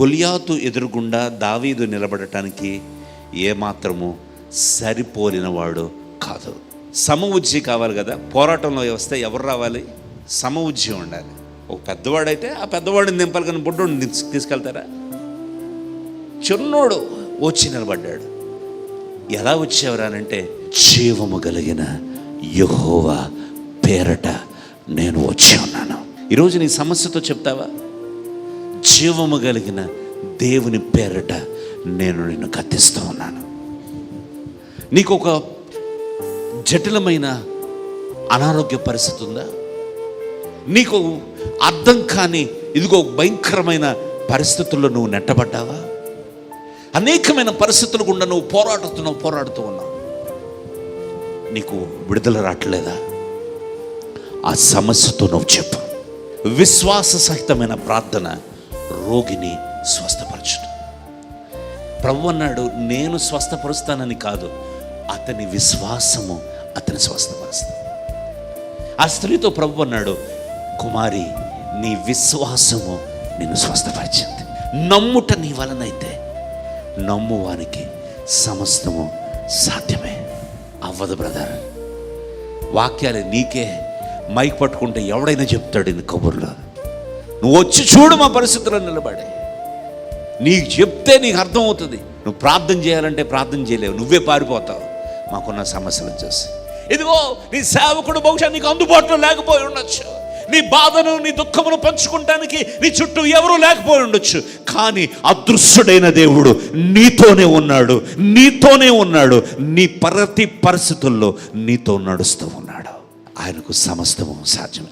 కొలియాతు ఎదురుగుండా దావీదు నిలబడటానికి ఏమాత్రము సరిపోలినవాడు కాదు. సమ ఉజ్జి కావాలి కదా? పోరాటంలో వస్తే ఎవరు రావాలి? సమ ఉండాలి. ఒక పెద్దవాడైతే ఆ పెద్దవాడిని దింపాలి కానీ బుడ్డోడిని తీసుకెళ్తారా? చిన్నోడు వచ్చి నిలబడ్డాడు. ఎలా వచ్చేవరానంటే జీవము కలిగిన యహోవా పేరట నేను వచ్చి ఉన్నాను. ఈరోజు నీ సమస్యతో చెప్తావా? జీవము కలిగిన దేవుని పేరట నేను నిన్ను కత్తిస్తూ ఉన్నాను. నీకు ఒక జటిలమైన అనారోగ్య పరిస్థితి ఉందా? నీకు అర్థం కాని ఇదిగో భయంకరమైన పరిస్థితుల్లో నువ్వు నెట్టబడ్డావా? అనేకమైన పరిస్థితులు గుండా నువ్వు పోరాడుతున్నావు పోరాడుతూ ఉన్నావు. నీకు విడుదల రావట్లేదా? ఆ సమస్యతో నువ్వు చెప్పు. విశ్వాస సహితమైన ప్రార్థన రోగిని స్వస్థపరచును. ప్రభు అన్నాడు నేను స్వస్థపరుస్తానని కాదు అతని విశ్వాసము అతని స్వస్థపరుస్తాను ఆ స్త్రీతో ప్రభు అన్నాడు కుమారి నీ విశ్వాసము నిన్ను స్వస్థపరిచింది. నమ్ముట నీ వలనైతే నమ్మువానికి సమస్తము సాధ్యమే. అవ్వదు బ్రదర్. వాక్యాలు నీకే మైక్ పట్టుకుంటే ఎవడైనా చెప్తాడు ఇన్ని కబుర్లో. నువ్వు వచ్చి చూడు మా పరిస్థితుల్లో నిలబడి. నీకు చెప్తే నీకు అర్థమవుతుంది. నువ్వు ప్రార్థన చేయాలంటే ప్రార్థన చేయలేవు. నువ్వే పారిపోతావు. మాకున్న సమస్యలు చూసి ఇదిగో నీ సేవకుడు బహుశా నీకు అందుబాటులో లేకపోయి ఉండొచ్చు. నీ బాధను నీ దుఃఖమును పంచుకుంటానికి నీ చుట్టూ ఎవరూ లేకపోయి ఉండొచ్చు. కానీ అదృశ్యుడైన దేవుడు నీతోనే ఉన్నాడు. నీతోనే ఉన్నాడు. నీ ప్రతి పరిస్థితుల్లో నీతో నడుస్తూ ఉన్నాడు. ఆయనకు సమస్తము సాధ్యం